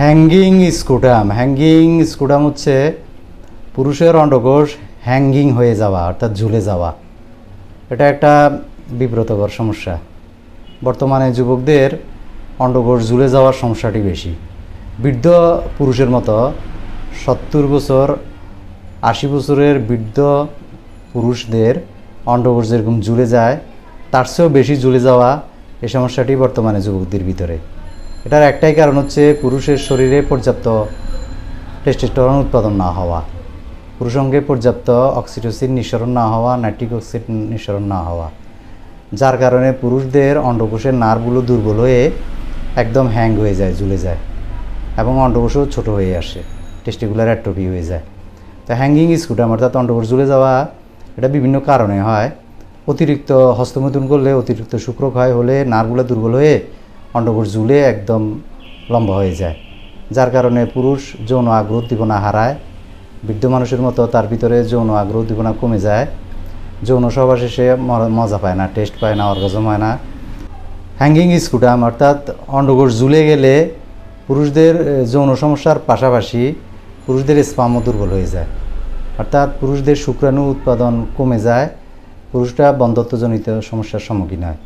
Hanging স্কুটাম hanging স্কুটাম হচ্ছে পুরুষের অন্ডকোষ hanging হয়ে যাওয়া, অর্থাৎ ঝুলে যাওয়া। এটা একটা বিব্রতকর সমস্যা। বর্তমানে যুবকদের অন্ডকোষ ঝুলে যাওয়ার সমস্যাটি বেশি। বৃদ্ধ পুরুষের মতো সত্তর বছর, আশি বছরের বৃদ্ধ পুরুষদের অন্ডকোষ যেরকম ঝুলে যায়, তার চেয়েও বেশি ঝুলে যাওয়া এই সমস্যাটি বর্তমানে যুবকদের ভিতরে। এটার একটাই কারণ হচ্ছে পুরুষের শরীরে পর্যাপ্ত টেস্টোস্টেরন উৎপাদন না হওয়া। পুরুষ অঙ্গে পর্যাপ্ত অক্সিটোসিন নিঃসরণ না হওয়া নাইট্রিক অক্সিড নিঃসরণ না হওয়া। যার কারণে পুরুষদের অন্ডকোষের নার্ভগুলো দুর্বল হয়ে একদম হ্যাং হয়ে যায় ঝুলে যায় এবং অন্ডকোষও ছোট হয়ে আসে টেস্টিকুলার অ্যাট্রোপি হয়ে যায়। তো হ্যাঙ্গিং স্কুটাম অর্থাৎ অন্ডকোষ ঝুলে যাওয়া, এটা বিভিন্ন কারণে হয়। অতিরিক্ত হস্তমৈথুন করলে অতিরিক্ত শুক্রক্ষয় হলে নার্ভগুলো দুর্বল হয়ে অন্ডকোষ ঝুলে একদম লম্বা হয়ে যায়। যার কারণে পুরুষ যৌন আগ্রহ উদ্দীপনা হারায়। বৃদ্ধ মানুষের মতো তার ভিতরে যৌন আগ্রহ উদ্দীপনা কমে যায়। যৌন সহবাসে সে ম- মজা পায় না, টেস্ট পায় না, অর্গাজম হয় না। হ্যাঙ্গিং স্কুটাম অর্থাৎ অন্ডকোষ ঝুলে গেলে পুরুষদের যৌন সমস্যার পাশাপাশি পুরুষদের স্পামও দুর্বল হয়ে যায়। অর্থাৎ পুরুষদের শুক্রাণু উৎপাদন কমে যায়। পুরুষরা বন্ধত্বজনিত সমস্যার সম্মুখীন হয়।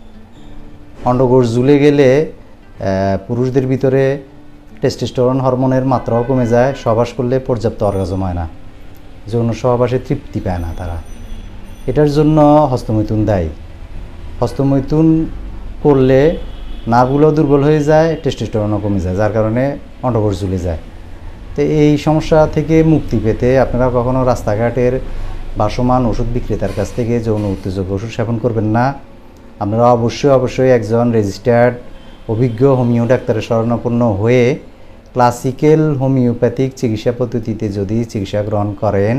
অন্ডকোষ জুলে গেলে পুরুষদের ভিতরে টেস্টোস্টেরন হরমোনের মাত্রাও কমে যায়, সহবাস করলে পর্যাপ্ত অর্গাজম হয় না। যৌন সহবাসে তৃপ্তি পায় না তারা। এটার জন্য হস্তমৈথুন দায়ী। হস্তমৈথুন করলে নার্ভগুলো দুর্বল হয়ে যায় টেস্টোস্টেরনও কমে যায়, যার কারণে অন্ডকোষ ঝুলে যায়। তো এই সমস্যা থেকে মুক্তি পেতে আপনারা কখনও রাস্তাঘাটের বাসমান ওষুধ বিক্রেতার কাছ থেকে যৌন উত্তেজক ওষুধ সেবন করবেন না। আপনারা অবশ্যই অবশ্যই একজন রেজিস্টার্ড অভিজ্ঞ হোমিও ডাক্তারের শরণাপন্ন হয়ে ক্লাসিক্যাল হোমিওপ্যাথিক চিকিৎসা পদ্ধতিতে যদি চিকিৎসা গ্রহণ করেন,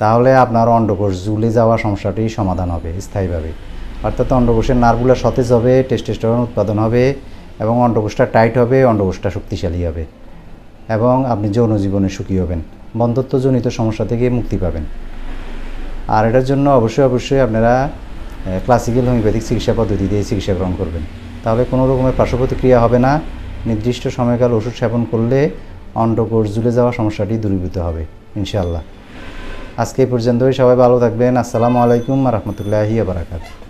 তাহলে আপনার অন্ডকোষ জুলে যাওয়া সমস্যাটি সমাধান হবে স্থায়ীভাবে। অর্থাৎ অন্ডকোষের নার্ভগুলো সতেজ হবে, টেস্টোস্টেরন উৎপাদন হবে এবং অন্ডকোষটা টাইট হবে, অন্ডকোষটা শক্তিশালী হবে এবং আপনি যৌন জীবনে সুখী হবেন, বন্ধত্বজনিত সমস্যা থেকে মুক্তি পাবেন। আর এটার জন্য অবশ্যই অবশ্যই আপনারা ক্লাসিক্যাল হোমিওপ্যাথিক চিকিৎসা পদ্ধতি দিয়ে চিকিৎসা গ্রহণ করবেন। তাহলে কোনো রকমের পার্শ্ব প্রতিক্রিয়া হবে না। নির্দিষ্ট সময়কাল ওষুধ সেবন করলে অন্ডকোষ জুলে যাওয়া সমস্যাটি দূরীভূত হবে, ইনশাআল্লাহ। আজকে এই পর্যন্তই। সবাই ভালো থাকবেন। আসসালামু আলাইকুম রহমতুল্লাহি বারাকাতু